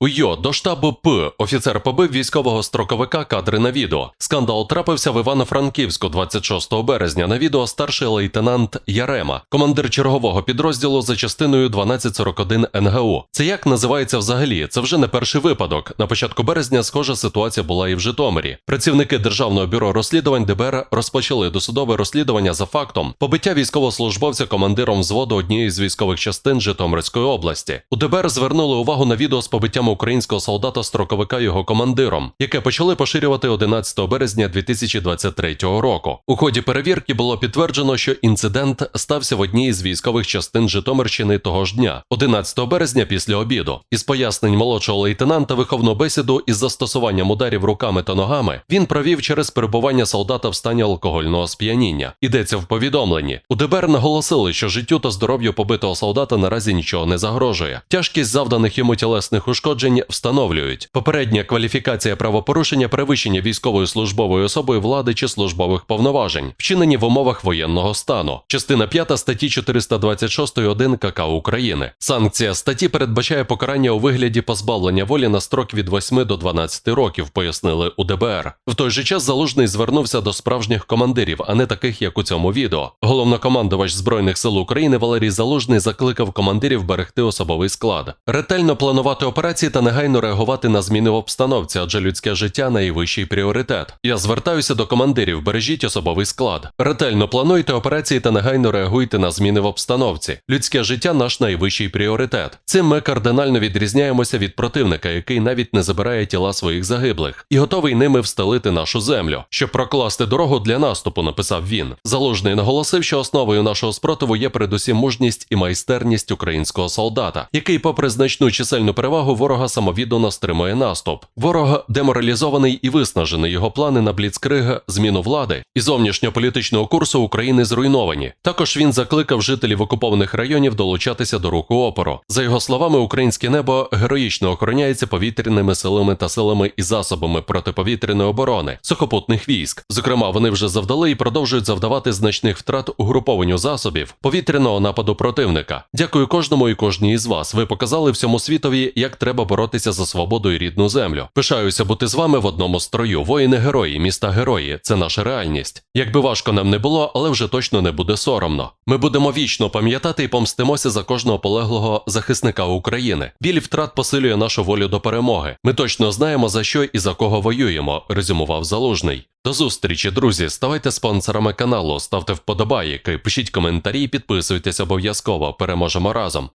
Уйо, до штабу П. Офіцер побив військового строковика кадри на відео. Скандал трапився в Івано-Франківську 26 березня. На відео старший лейтенант Ярема, командир чергового підрозділу за частиною 1241 НГУ. Це як називається взагалі? Це вже не перший випадок. На початку березня схожа ситуація була і в Житомирі. Працівники Державного бюро розслідувань ДБР розпочали досудове розслідування за фактом побиття військовослужбовця командиром взводу однієї з військових частин Житомирської області. У ДБР звернули увагу на відео з побиттям українського солдата строковика його командиром, яке почали поширювати 11 березня 2023 року. У ході перевірки було підтверджено, що інцидент стався в одній із військових частин Житомирщини того ж дня, 11 березня після обіду. Із пояснень молодшого лейтенанта виховну бесіду із застосуванням ударів руками та ногами він провів через перебування солдата в стані алкогольного сп'яніння. Йдеться в повідомленні. У ДБР наголосили, що життю та здоров'ю побитого солдата наразі нічого не загрожує. Тяжкість завданих йому тілесних ушкоджень встановлюють. Попередня кваліфікація правопорушення перевищення військовою службовою особою влади чи службових повноважень, вчинені в умовах воєнного стану. Частина 5 статті 426 1 КК України. Санкція статті передбачає покарання у вигляді позбавлення волі на строк від 8 до 12 років, пояснили у ДБР. В той же час залужний звернувся до справжніх командирів, а не таких, як у цьому відео. Головнокомандувач збройних сил України Валерій Залужний закликав командирів берегти особовий склад, ретельно планувати операції та негайно реагувати на зміни в обстановці, адже людське життя найвищий пріоритет. Я звертаюся до командирів, бережіть особовий склад. Ретельно плануйте операції та негайно реагуйте на зміни в обстановці. Людське життя наш найвищий пріоритет. Цим ми кардинально відрізняємося від противника, який навіть не забирає тіла своїх загиблих, і готовий ними встелити нашу землю, щоб прокласти дорогу для наступу, написав він. Залужний наголосив, що основою нашого спротиву є передусім мужність і майстерність українського солдата, який, попри значну чисельну перевагу, ворога самовіддано стримує наступ. Ворог деморалізований і виснажений. Його плани на бліцкриг, зміну влади і зовнішньополітичного курсу України зруйновані. Також він закликав жителів окупованих районів долучатися до руху опору. За його словами, українське небо героїчно охороняється повітряними силами та силами і засобами протиповітряної оборони сухопутних військ. Зокрема, вони вже завдали і продовжують завдавати значних втрат угрупованню засобів повітряного нападу противника. Дякую кожному і кожній із вас. Ви показали всьому світові, як треба боротися за свободу і рідну землю. Пишаюся бути з вами в одному строю. Воїни герої, міста герої. Це наша реальність. Якби важко нам не було, але вже точно не буде соромно. Ми будемо вічно пам'ятати і помстимося за кожного полеглого захисника України. Біль втрат посилює нашу волю до перемоги. Ми точно знаємо за що і за кого воюємо. Резюмував залужний. До зустрічі, друзі. Ставайте спонсорами каналу, ставте вподобайки, пишіть коментарі, підписуйтесь обов'язково. Переможемо разом.